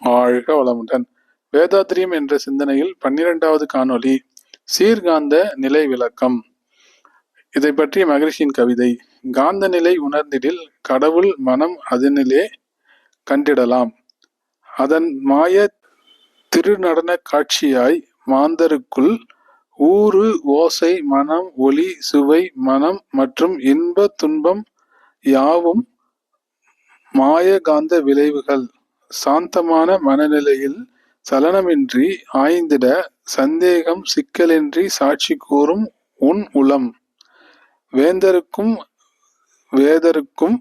வாழ்க வளமுடன். வேதாத்திரியம் என்ற சிந்தனையில் பன்னிரெண்டாவது காணொளி சீர்காந்த நிலை விளக்கம். இதை பற்றி மகிழ்ச்சியின் கவிதை காந்த நிலை உணர்ந்திடில் கடவுள் மனம் அதனிலே கண்டிடலாம். அதன் மாய திருநடன காட்சியாய் மாந்தருக்குள் ஊறு ஓசை மனம் ஒளி சுவை மனம் மற்றும் இன்ப துன்பம் யாவும் மாயகாந்த விளைவுகள். சாந்தமான மனநிலையில் சலனமின்றி ஆய்ந்திட சந்தேகம் சிக்கலின்றி சாட்சி கூறும் உன் உளம். வேந்தருக்கும் வேதருக்கும்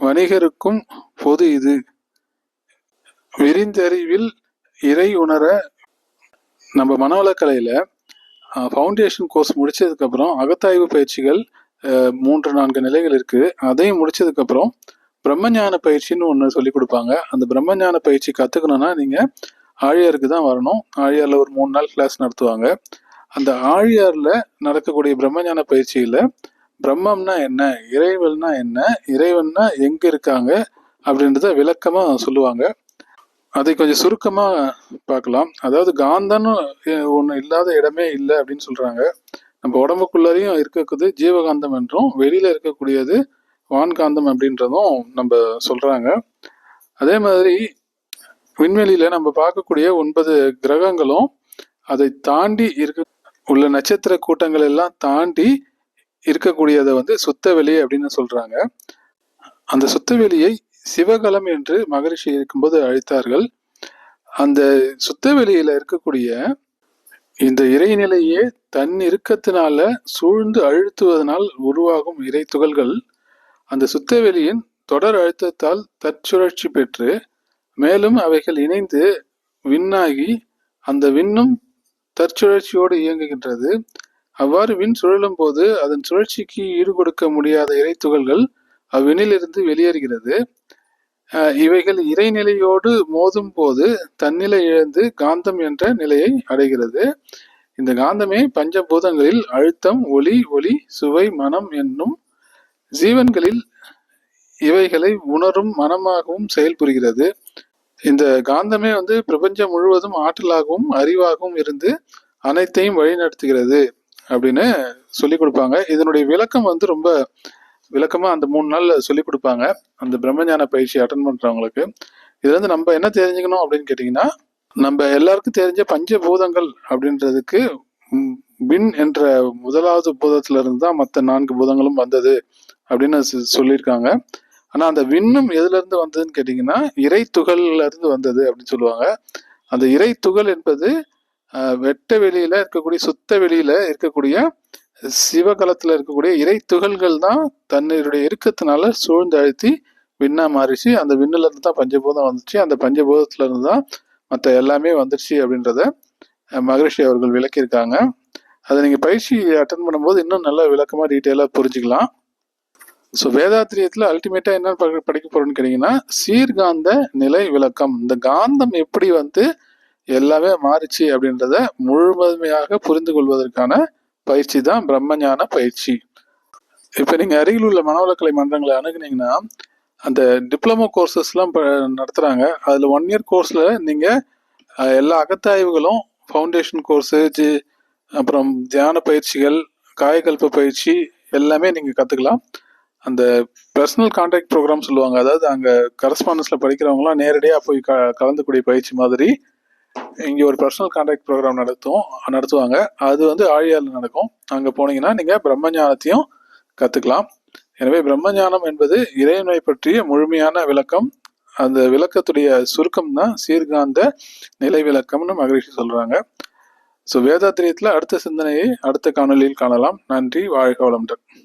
வணிகருக்கும் பொது இது. விரிந்தறிவில் இறை உணர நம்ம மனவளக்கலையில் ஃபவுண்டேஷன் கோர்ஸ் முடிச்சதுக்கப்புறம் அகத்தாய்வு பயிற்சிகள் மூன்று நான்கு நிலைகள் இருக்குது அதையும் முடிச்சதுக்கப்புறம் பிரம்மஞான பயிற்சின்னு ஒன்று சொல்லி கொடுப்பாங்க. அந்த பிரம்மஞான பயிற்சி கற்றுக்கணுன்னா நீங்கள் ஆழியாருக்கு தான் வரணும். ஆழியாரில் ஒரு மூணு நாள் கிளாஸ் நடத்துவாங்க. அந்த ஆழியாரில் நடக்கக்கூடிய பிரம்மஞான பயிற்சியில் பிரம்மம்னா என்ன இறைவன்னா என்ன இறைவன்னா எங்கே இருக்காங்க அப்படின்றத விளக்கமாக சொல்லுவாங்க. அதை கொஞ்சம் சுருக்கமாக பார்க்கலாம். அதாவது காந்தம்னு ஒன்று இல்லாத இடமே இல்லை அப்படின்னு சொல்கிறாங்க நம்ம உடம்புக்குள்ளாரையும் இருக்கக்கூடியது ஜீவகாந்தம் என்றும் வெளியில் இருக்கக்கூடியது வான்காந்தம் அப்படின்றதும் நம்ம சொல்கிறாங்க அதே மாதிரி விண்வெளியில் நம்ம பார்க்கக்கூடிய ஒன்பது கிரகங்களும் அதை தாண்டி இருக்க. உள்ள நட்சத்திர கூட்டங்கள் எல்லாம் தாண்டி இருக்கக்கூடியதை வந்து சுத்தவெளி அப்படின்னு சொல்கிறாங்க அந்த சுத்தவெளியை சிவகலம் என்று மகரிஷி இருக்கும்போது அழைத்தார்கள். அந்த சுத்தவெளியில இருக்கக்கூடிய இந்த இறைநிலையே தன் இறுக்கத்தினால சூழ்ந்து அழுத்துவதனால் உருவாகும் இறை துகள்கள் அந்த சுத்தவெளியின் தொடர் அழுத்தத்தால் தற்சுழற்சி பெற்று மேலும் அவைகள் இணைந்து விண்ணாகி அந்த விண்ணும் தற்சுழற்சியோடு இயங்குகின்றது. அவ்வாறு விண் சுழலும் போது அதன் சுழற்சிக்கு ஈடுகொடுக்க முடியாத இறைத்துகள்கள் அவ்வினிலிருந்து வெளியேறுகிறது. இவைகள் இறைநிலையோடு மோதும் போது தன்னிலை இழந்து காந்தம் என்ற நிலையை அடைகிறது. இந்த காந்தமே பஞ்சபூதங்களில் அழுத்தம் ஒளி ஒளி சுவை மனம் என்னும் ஜீவன்களில் இவைகளை உணரும் மனமாகவும் செயல்புரிகிறது. இந்த காந்தமே வந்து பிரபஞ்சம் முழுவதும் ஆற்றலாகவும் அறிவாகவும் இருந்து அனைத்தையும் வழிநடத்துகிறது அப்படின்னு சொல்லி கொடுப்பாங்க. இதனுடைய விளக்கம் வந்து ரொம்ப விளக்கமா அந்த மூணு நாள் சொல்லி கொடுப்பாங்க. அந்த பிரம்மஞான பயிற்சி அட்டன் பண்றவங்களுக்கு. இதுல இருந்து நம்ம என்ன தெரிஞ்சுக்கணும் அப்படின்னு கேட்டிங்கன்னா நம்ம எல்லாருக்கும் தெரிஞ்ச பஞ்சபூதங்கள் அப்படின்றதுக்கு ம், விண் என்ற முதலாவது பூதத்திலிருந்து தான் மற்ற நான்கு பூதங்களும் வந்தது அப்படின்னு சொ- சொல்லியிருக்காங்க. ஆனால் அந்த விண்ணும் எதுலேருந்து வந்ததுன்னு கேட்டிங்கன்னா இறை துகள்லேருந்து வந்தது அப்படின்னு சொல்லுவாங்க. அந்த இறை துகள் என்பது வெட்ட வெளியில் இருக்கக்கூடிய சுத்த வெளியில் இருக்கக்கூடிய சிவகலத்தில் இருக்கக்கூடிய இறை துகள்கள் தான் தன்னுடைய இறுக்கத்தினால சூழ்ந்து அழுத்தி விண்ணா மாறிச்சு. அந்த விண்ணிலேருந்து தான் பஞ்சபூதம் வந்துச்சு. அந்த பஞ்சபூதத்துல இருந்து தான் மற்ற எல்லாமே வந்துருச்சு அப்படின்றத மகரிஷி அவர்கள் விளக்கியிருக்காங்க. அதை நீங்கள் பயிற்சி அட்டன் பண்ணும்போது இன்னும் நல்லா விளக்கமாக டீட்டெயிலாக புரிஞ்சுக்கலாம். ஸோ வேதாத்திரியத்தில் அல்டிமேட்டாக என்ன படிக்க போகிறோன்னு கேட்டிங்கன்னா சீர்காந்த நிலை விளக்கம். இந்த காந்தம் எப்படி வந்து எல்லாமே மாறிச்சு அப்படின்றத முழுமையாக புரிந்து கொள்வதற்கான பயிற்சி தான் பிரம்மஞான பயிற்சி. இப்போ நீங்கள் அருகில் உள்ள மனவளக்கலை மன்றங்களை அணுகுனீங்கன்னா அந்த டிப்ளமோ கோர்சஸ்லாம் நடத்துகிறாங்க அதில் ஒன் இயர் கோர்ஸில் நீங்கள் எல்லா அகத்தாய்வுகளும் ஃபவுண்டேஷன் கோர்ஸு ஜி அப்புறம் தியான பயிற்சிகள் காயகல்ப பயிற்சி எல்லாமே நீங்கள் கற்றுக்கலாம் அந்த பர்சனல் கான்டாக்ட் ப்ரோக்ராம் சொல்லுவாங்க. அதாவது அங்கே கரஸ்பாண்டன்ஸில் படிக்கிறவங்களாம் நேரடியாக போய் க கலந்துக்கூடிய பயிற்சி மாதிரி இங்கே ஒரு பர்சனல் கான்டாக்ட் ப்ரோக்ராம் நடத்துவோம் நடத்துவாங்க. அது வந்து ஆழியாரில் நடக்கும். அங்கே போனீங்கன்னா நீங்கள் பிரம்மஞானத்தையும் கற்றுக்கலாம் எனவே பிரம்மஞானம் என்பது இறைவனை பற்றிய முழுமையான விளக்கம். அந்த விளக்கத்துடைய சுருக்கம் தான் சீர்காந்த நிலை விளக்கம்னு மகரிஷி சொல்கிறாங்க ஸோ வேதாத்திரியத்தில் அடுத்த சிந்தனையை அடுத்த காணொளியில் காணலாம். நன்றி வாழ்க வளமுடன்.